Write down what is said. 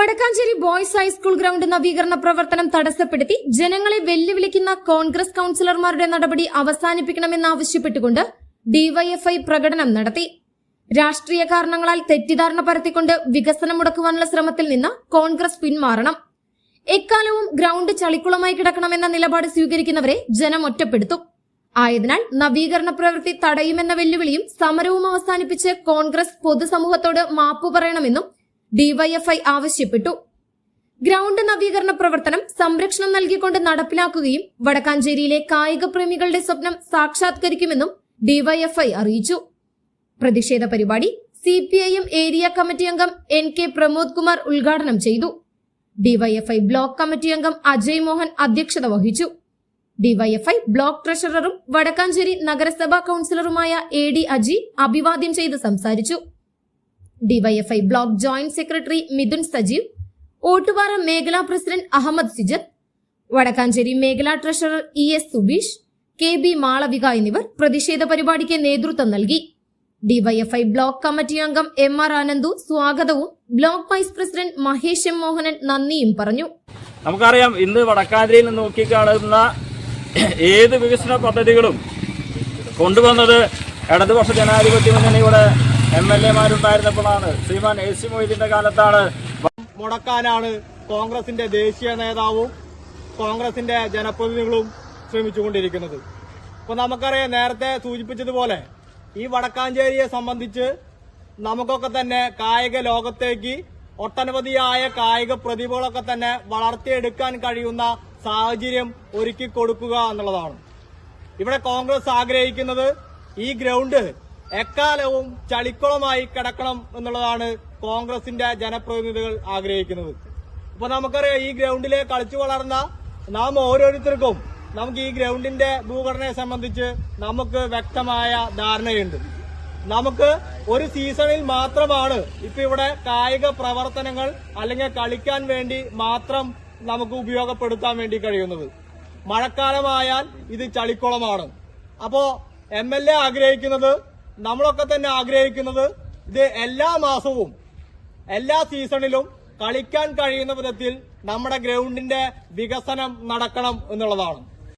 Vadakkanchery boys high school ground നവീകരണ പ്രവർത്തനം തടസ്സപ്പെടുത്തി ജനങ്ങളെ വെല്ലുവിളിക്കുന്ന കോൺഗ്രസ് കൌൺസിലർമാരുടെ നടപടി അവസാനിപ്പിക്കണമെന്നാവശ്യപ്പെട്ടുകൊണ്ട് ഡിവൈഎഫ്ഐ പ്രകടനം നടത്തി. രാഷ്ട്രീയ കാരണങ്ങളാൽ തെറ്റിദ്ധാരണ പരത്തിക്കൊണ്ട് വികസനം മുടക്കുവാനുള്ള ശ്രമത്തിൽ നിന്ന് കോൺഗ്രസ് പിന്മാറണം. എക്കാലവും ഗ്രൗണ്ട് ചളിക്കുളമായി കിടക്കണമെന്ന നിലപാട് സ്വീകരിക്കുന്നവരെ ജനം ഒറ്റപ്പെടുത്തും. ആയതിനാൽ നവീകരണ പ്രവൃത്തി തടയുമെന്ന വെല്ലുവിളിയും സമരവും അവസാനിപ്പിച്ച് കോൺഗ്രസ് പൊതുസമൂഹത്തോട് മാപ്പു പറയണമെന്നും ഡിവൈഎഫ്ഐ ആവശ്യപ്പെട്ടു. ഗ്രൗണ്ട് നവീകരണ പ്രവർത്തനം സംരക്ഷണം നൽകിക്കൊണ്ട് നടപ്പിലാക്കുകയും വടക്കാഞ്ചേരിയിലെ കായിക പ്രേമികളുടെ സ്വപ്നം സാക്ഷാത്കരിക്കുമെന്നും ഡിവൈഎഫ്ഐ അറിയിച്ചു. പ്രതിഷേധ പരിപാടി സിപിഐഎം ഏരിയ കമ്മിറ്റി അംഗം എൻ കെ പ്രമോദ് കുമാർ ഉദ്ഘാടനം ചെയ്തു. ഡിവൈഎഫ്ഐ ബ്ലോക്ക് കമ്മിറ്റി അംഗം അജയ് മോഹൻ അധ്യക്ഷത വഹിച്ചു. ഡിവൈഎഫ്ഐ ബ്ലോക്ക് ട്രഷററും വടക്കാഞ്ചേരി നഗരസഭാ കൌൺസിലറുമായ എ ഡി അജി അഭിവാദ്യം ചെയ്ത് സംസാരിച്ചു. DYFI block joint secretary Mithun Sajeev Ottupara മേഖലാ പ്രസിഡന്റ് അഹമ്മദ് സിജത് വടക്കാഞ്ചേരി മേഖലാ treasurer E S Subeesh K B Malavika എന്നിവർ പ്രതിഷേധ പരിപാടിക്ക് നേതൃത്വം നൽകി. ഡിവൈഎഫ്ഐ ബ്ലോക്ക് കമ്മിറ്റി അംഗം എം ആർ ആനന്ദു സ്വാഗതവും block vice president Mahesh M Mohanan നന്ദിയും പറഞ്ഞു. നമുക്കറിയാം ഇന്ന് വടക്കാഞ്ചേരിയിൽ നോക്കിക്കാണുന്ന ഏത് വികസന പദ്ധതികളും കൊണ്ടുവന്നത് ഇടതുപക്ഷ ജനാധിപത്യ മുന്നണിയുടെ എം എൽ എമാരുണ്ടായിരുന്നപ്പോഴാണ് ശ്രീമാൻ എ സി മൊയ്തീന്റെ കാലത്താണ് മുടക്കാനാണ് കോൺഗ്രസിന്റെ ദേശീയ നേതാവും കോൺഗ്രസിന്റെ ജനപ്രതിനിധികളും ശ്രമിച്ചുകൊണ്ടിരിക്കുന്നത്. ഇപ്പൊ നമുക്കറിയാം നേരത്തെ സൂചിപ്പിച്ചതുപോലെ ഈ വടക്കാഞ്ചേരിയെ സംബന്ധിച്ച് നമുക്കൊക്കെ തന്നെ കായിക ലോകത്തേക്ക് ഒട്ടനവധിയായ കായിക പ്രതിഭകളൊക്കെ തന്നെ വളർത്തിയെടുക്കാൻ കഴിയുന്ന സാഹചര്യം ഒരുക്കി കൊടുക്കുക എന്നുള്ളതാണ്. ഇവിടെ കോൺഗ്രസ് ആഗ്രഹിക്കുന്നത് ഈ ഗ്രൗണ്ട് എക്കാലവും ചളിക്കുളമായി കിടക്കണം എന്നുള്ളതാണ് കോൺഗ്രസിന്റെ ജനപ്രതിനിധികൾ ആഗ്രഹിക്കുന്നത്. ഇപ്പൊ നമുക്കറിയാം ഈ ഗ്രൗണ്ടിലെ കളിച്ചു വളർന്ന നാം ഓരോരുത്തർക്കും നമുക്ക് ഈ ഗ്രൗണ്ടിന്റെ ഭൂഘടനയെ സംബന്ധിച്ച് നമുക്ക് വ്യക്തമായ ധാരണയുണ്ട്. നമുക്ക് ഒരു സീസണിൽ മാത്രമാണ് ഇപ്പൊ ഇവിടെ കായിക പ്രവർത്തനങ്ങൾ അല്ലെങ്കിൽ കളിക്കാൻ വേണ്ടി മാത്രം നമുക്ക് ഉപയോഗപ്പെടുത്താൻ വേണ്ടി കഴിയുന്നത്. മഴക്കാലമായാൽ ഇത് ചളിക്കുളമാണ്. അപ്പോ എം ആഗ്രഹിക്കുന്നത് നമ്മളൊക്കെ തന്നെ ആഗ്രഹിക്കുന്നത് ഇത് എല്ലാ മാസവും എല്ലാ സീസണിലും കളിക്കാൻ കഴിയുന്ന വിധത്തിൽ നമ്മുടെ ഗ്രൗണ്ടിന്റെ വികസനം നടക്കണം എന്നുള്ളതാണ്.